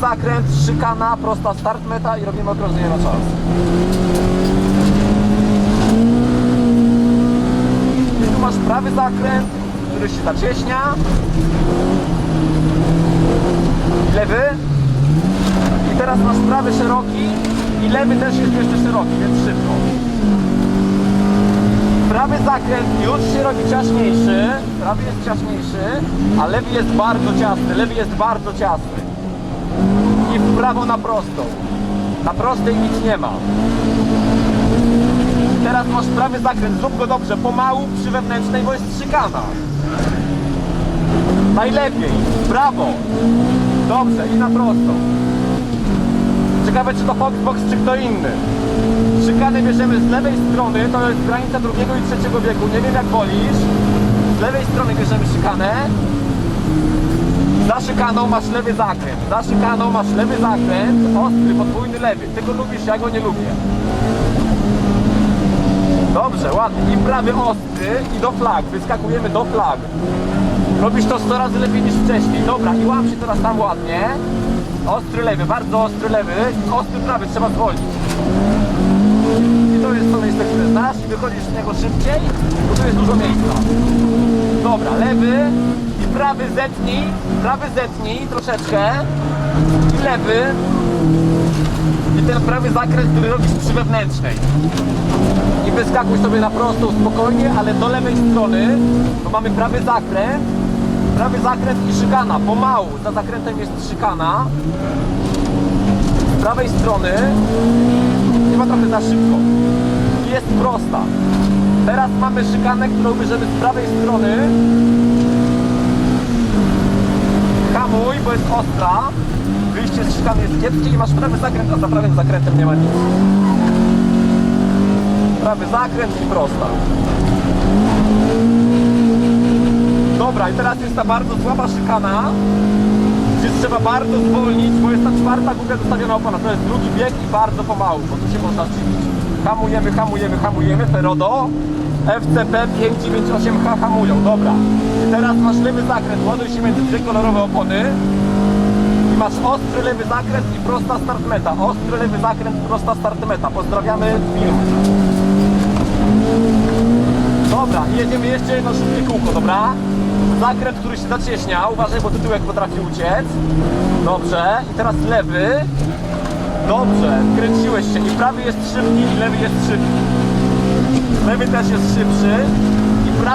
Zakręt, szykana, prosta start meta i robimy okrążenie na czas. I tu masz prawy zakręt, który się zacieśnia. Lewy. I teraz masz prawy szeroki i lewy też jest jeszcze szeroki, więc szybko. Prawy zakręt już się robi ciaśniejszy, prawy jest ciaśniejszy, a lewy jest bardzo ciasny, lewy jest bardzo ciasny. I w prawo na prostą. Na prostej nic nie ma. Teraz masz prawy zakręt, zrób go dobrze, pomału przy wewnętrznej, bo jest szykana. Najlepiej, w prawo. Dobrze, i na prostą. Ciekawe czy to Foxbox czy kto inny. Szykany bierzemy z lewej strony, to jest granica drugiego i trzeciego wieku. Nie wiem jak wolisz. Z lewej strony bierzemy szykanę. Szykaną masz lewy zakręt. Za szykaną masz lewy zakręt, ostry, podwójny lewy. Ty go lubisz, ja go nie lubię. Dobrze, ładnie. I prawy ostry i do flag. Wyskakujemy do flag. Robisz to 100 razy lepiej niż wcześniej. Dobra, i łam się teraz tam ładnie. Ostry lewy, bardzo ostry lewy. Ostry prawy, trzeba zwolnić. I to jest to miejsce, które znasz i wychodzisz z niego szybciej, bo tu jest dużo miejsca. Dobra, lewy prawy zetnij, prawy zetnij troszeczkę i lewy i ten prawy zakręt, który robisz przy wewnętrznej. I wyskakuj sobie na prostą spokojnie, ale do lewej strony, bo mamy prawy zakręt, prawy zakręt i szykana, pomału, za zakrętem jest szykana. Z prawej strony chyba trochę za szybko. Jest prosta. Teraz mamy szykanę, którą bierzemy z prawej strony. Hamuj, bo jest ostra. Wyjście z szykany jest kiepskie i masz prawy zakręt, a za prawym zakrętem nie ma nic. Prawy zakręt i prosta. Dobra, i teraz jest ta bardzo słaba szykana, gdzie trzeba bardzo zwolnić, bo jest ta czwarta głupia zostawiona opona. To jest drugi bieg i bardzo pomału, bo tu się można zdziwić. Hamujemy, hamujemy, hamujemy. Ferodo, FCP 598H hamują. Dobra. I teraz masz lewy zakręt, ładuj się między dwie kolorowe opony. Masz ostry lewy zakręt i prosta start meta. Ostry lewy zakręt, prosta start meta. Pozdrawiamy film. Dobra, jedziemy jeszcze jedno szybkie kółko, dobra? Zakręt, który się zacieśnia, uważaj, bo tytułek potrafi uciec. Dobrze, i teraz lewy. Dobrze, kręciłeś się i prawy jest szybki i lewy jest szybki. Lewy też jest szybszy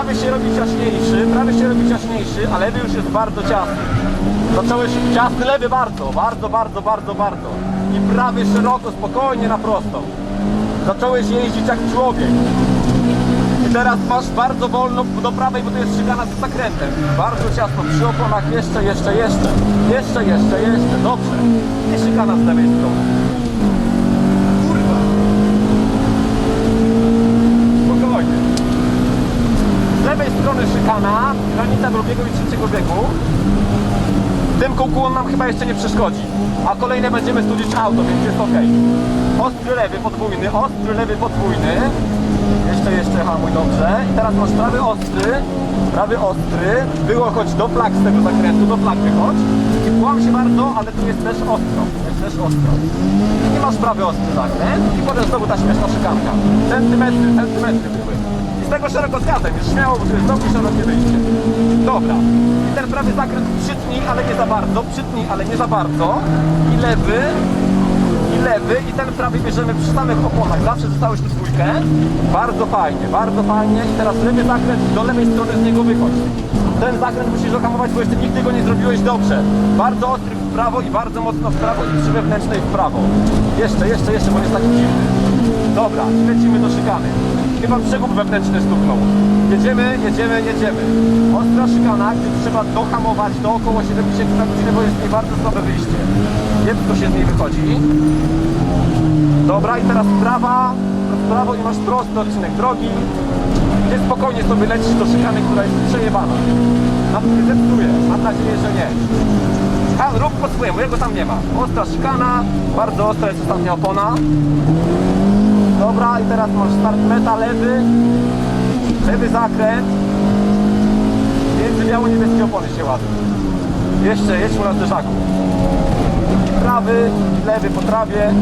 i prawy się robi ciaśniejszy, prawy się robi ciaśniejszy, a lewy już jest bardzo ciasny. Zacząłeś ciasny lewy bardzo, bardzo, bardzo, bardzo, bardzo. I prawy szeroko, spokojnie na prostą. Zacząłeś jeździć jak człowiek. I teraz masz bardzo wolno do prawej, bo to jest szykana z zakrętem. Bardzo ciasno przy oponach, jeszcze, jeszcze, jeszcze. Jeszcze, jeszcze, jeszcze. Dobrze. I szykana z lewej strony. Kurwa. Spokojnie. Z lewej strony granica drugiego i trzeciego wieku. Tym kółku on nam chyba jeszcze nie przeszkodzi. A kolejne będziemy studzić auto, więc jest ok. Ostry lewy podwójny, ostry lewy podwójny. Jeszcze, jeszcze hamuj dobrze. I teraz masz prawy ostry, prawy ostry. Było chodź do flag z tego zakrętu, do flag wychodź. I płam się bardzo, ale tu jest też ostro. Jest też ostro. I masz prawy ostry zakręt. I potem znowu ta śmieszna szykanka. Centymetry, centymetry były. Tego szeroko zgadzam, już śmiało, bo tu jest znowu szerokie wyjście. Dobra. I ten prawy zakręt przytnij, ale nie za bardzo. Przytnij, ale nie za bardzo. I lewy i lewy i ten prawy bierzemy przy samych oponach. Zawsze zostałeś tu dwójkę. Bardzo fajnie, bardzo fajnie. I teraz lewy zakręt do lewej strony z niego wychodź. Ten zakręt musisz ohamować, bo jeszcze nigdy go nie zrobiłeś dobrze. Bardzo ostry w prawo i bardzo mocno w prawo i przy wewnętrznej w prawo. Jeszcze, jeszcze, jeszcze, bo jest taki dziwny. Dobra, lecimy do szykany. Chyba przegub wewnętrzny stuknął. Jedziemy, jedziemy, jedziemy. Ostra szykana, gdzie trzeba dohamować do około 70 na godzinę, bo jest w niej bardzo słabe wyjście. Kiepsko się z niej wychodzi. Dobra, i teraz prawa, prawo i masz prosty odcinek drogi. Gdzie spokojnie sobie lecisz do szykany, która jest przejebana. Na nie zepsuje, mam nadzieję, że nie. A, rób po swojemu, jego tam nie ma. Ostra szykana, bardzo ostra jest ostatnia opona. Dobra, i teraz masz start meta, lewy, lewy zakręt. Między biało-niebieskie opony się ładują. Jeszcze, jedź mu na zderzaku. prawy, lewy po trawie.